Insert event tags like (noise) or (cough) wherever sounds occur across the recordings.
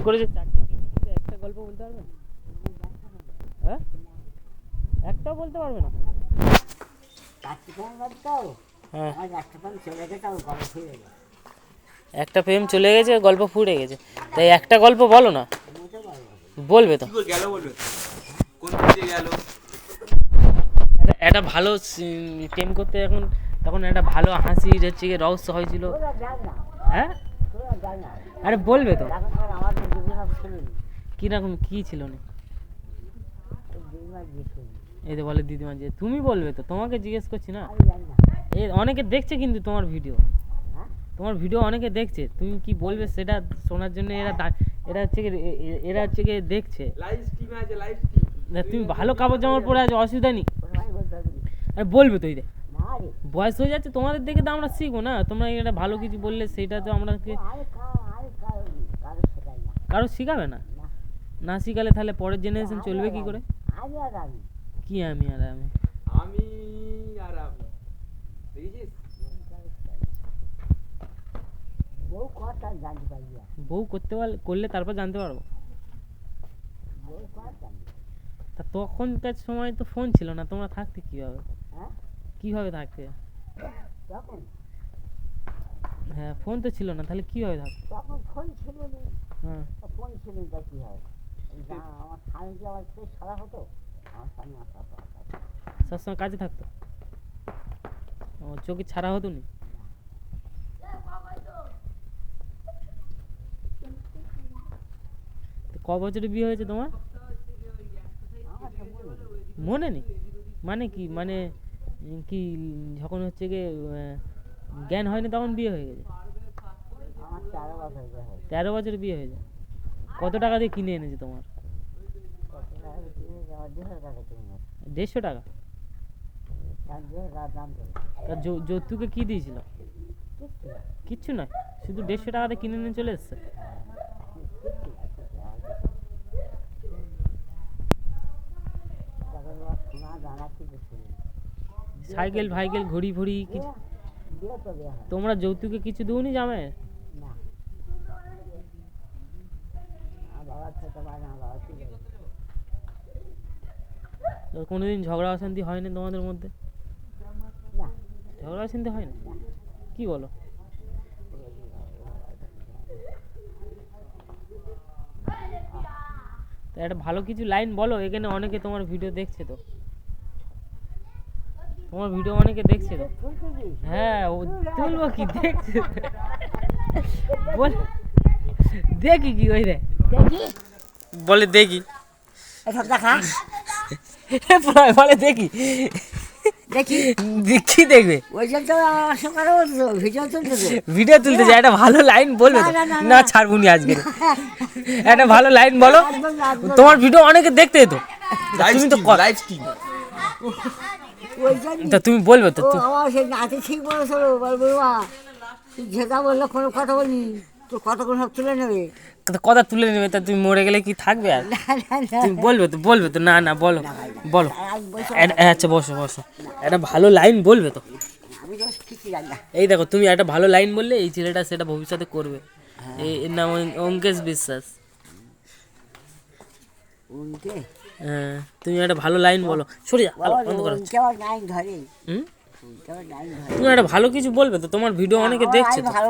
করে যে চারটে একটা গল্প বলতে পারবে না? হ্যাঁ? একটাও বলতে পারবে না? হ্যাঁ। একটা ফিরে প্রেম চলে গেছে গল্প ফুটে গেছে। তাই একটা গল্প বলো না। বলবে তো। গেল বলবে? কোন গেল? একটা- ভালো প্রেম করতে এখন তখন একটা ভালো হাসি হচ্ছে রহস্য হয়েছিল। হ্যাঁ? আরে বলবে তো। কীরকম কি ছিল না এই তো বলে দিদিমা যে তুমি বলবে তো তোমাকে জিজ্ঞেস করছি না? এই অনেকে দেখছে কিন্তু তোমার ভিডিও। তোমার ভিডিও অনেকে দেখছে তুমি কি বলবে সেটা শোনার জন্য এরা এরা হচ্ছে এ- এ- এরা হচ্ছে গিয়ে দেখছে। তুমি ভালো কাপড় জামা পরে আছো অসুবিধা নেই। আরে বলবে তো এই রে বয়স হয়ে যাচ্ছে তোমাদের দেখে তো আমরা শিখব না। তোমরা এটা ভালো কিছু বললে সেটা তো আমরাকে আরে কার আরে কার কারও শেখাই না কারও শিখাবে না? না। শিখালে তাহলে পরের জেনারেশন চলবে কি করে? আর কি আমি আর আমি? আমি আর আমি বউ করতে পারলে করলে তারপর জানতে পারব। তা তখনকার সময় তো ফোন ছিল না তোমরা থাকতে কীভাবে? হ্যাঁ? কীভাবে থাকতে? হ্যাঁ ফোন তো ছিল না তাহলে কীভাবে থাকতে? তখন ফোন ছিল না। হ্যাঁ তো ফোন কি হয়? আমার স্বামী যে আমার সারা হতো? আমার স্বামী আসা সবসময় কাজে থাকতো? ও চোখে ছাড়া হতো নি? ক বছরে বিয়ে হয়েছে তোমার? মনে নেই। মানে কি? মানে কি যখন হচ্ছে গিয়ে জ্ঞান হয়নি তখন বিয়ে হয়ে গেছে? তেরো বছর বিয়ে হয়ে যায় কত টাকা দিয়ে কিনে এনেছে তোমার। দেড়শো টাকা যৌতুকে কি দিয়েছিল? কিচ্ছু না, নয়? শুধু দেড়শো টাকাতে কিনে নিয়ে চলে এসছে। সাইকেল ফাইকেল ঘড়ি ফড়ি কিছু তোমরা যৌতুকে কিছু দিওনি জামাই না আমার বাবা ছোট ভাই আমার বাবা ছিল তো কোনোদিন ঝগড়া অশান্তি হয়নি তোমাদের মধ্যে? ঝগড়া অশান্তি হয় না। কি বলো? একটা ভালো কিছু লাইন বলো এখানে অনেকে তোমার ভিডিও দেখছে তো। তোমার ভিডিও অনেকে দেখছে তো। হ্যাঁ ও তুলবো কি দেখছে? বল। দেখি কি ওই রে দেখি। বলে দেখি। (laughs) বলে দেখি। দেখি? কি দেখবে। ওই জন্য তো সকালে ভিডিও তুলতে ভিডিও চাই একটা ভালো লাইন বলবে না, না, না, না। না। ছাড়বো নি আজকে। একটা ভালো লাইন বলো। তোমার ভিডিও অনেকে দেখতে তো তুমি তো লাইভ স্ট্রিম তা তুমি বলবে তো আমার সেই নাতি ঠিক বলেছিল বলব মা তুই যেটা বলল কোনো কথা বলি তো কতক্ষণ সব তুলে নেবে? কথা তুলে নেবে তা তুমি মরে গেলে কি থাকবে আর? তুমি বলবে তো বলবে তো না না বলো বলো। আচ্ছা বসো বসো। একটা ভালো লাইন বলবে তো। এই দেখো তুমি একটা ভালো লাইন বললে এই ছেলেটা সেটা ভবিষ্যতে করবে। এই এর নাম অঙ্কেশ বিশ্বাস। হ্যাঁ তুমি একটা ভালো লাইন বলো। সরে যা বন্ধ করো। ধরে। হুম? তুমি একটা ভালো কিছু বলবে তো? তোমার ভিডিও অনেকে দেখছে ভালো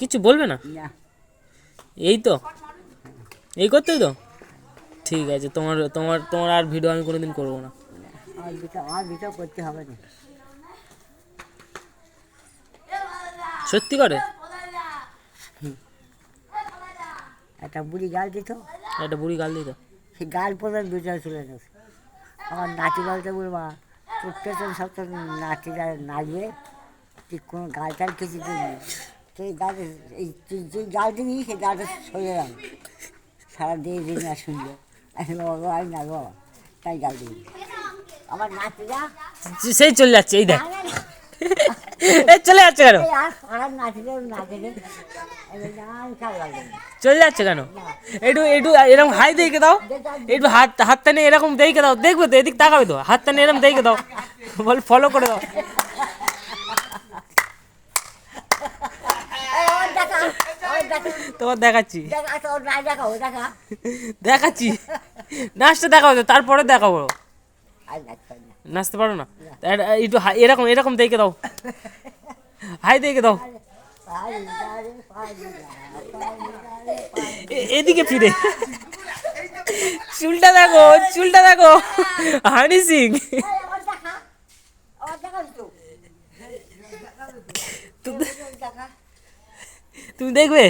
কিছু বলবে না? এই তো। এই করতেই তো? ঠিক আছে তোমার তোমার তোমার আর ভিডিও আমি কোনোদিন করব না। আমার করতে হবে না। সত্যি করে? একটা বুড়ি গাল দিত। একটা বুড়ি গাল দিত। সে গাল পর্যন্ত বিচার চলে গেছে আমার নাতি বলতে বলবা পেছন সব তো নাতিরা নাচবে। তুই কোনো গাল টাল কিছু দিবি সেই গাড়ি এই তুই যে গাল দিবি সেই গালটা সরে যাবে সারা দিয়ে দিন না শুনবে আমি বাবা আমি না বাবা তাই গাল দিবি আমার নাতিরা সেই চলে যাচ্ছে এই দেখ। চলে যাচ্ছে কেন? চলে যাচ্ছে কেন? একটু একটু এরকম হাই দেখে দাও। একটু হাত হাতটা নিয়ে এরকম দেখে দাও। দেখবে তো এদিক তাকাবে তো। হাতটা নিয়ে এরকম দেখে দাও। বল ফলো করে দাও। তোমার দেখাচ্ছি। দেখা দেখাচ্ছি। নাচটা দেখাবো তারপরে দেখাবো। আর নাচতে পারি না? একটু এরকম এরকম দেখে দাও। হাই দেখে দাও। এদিকে ফিরে। চুলটা দেখো চুলটা দেখো। হানি সিং। তুমি দেখবে?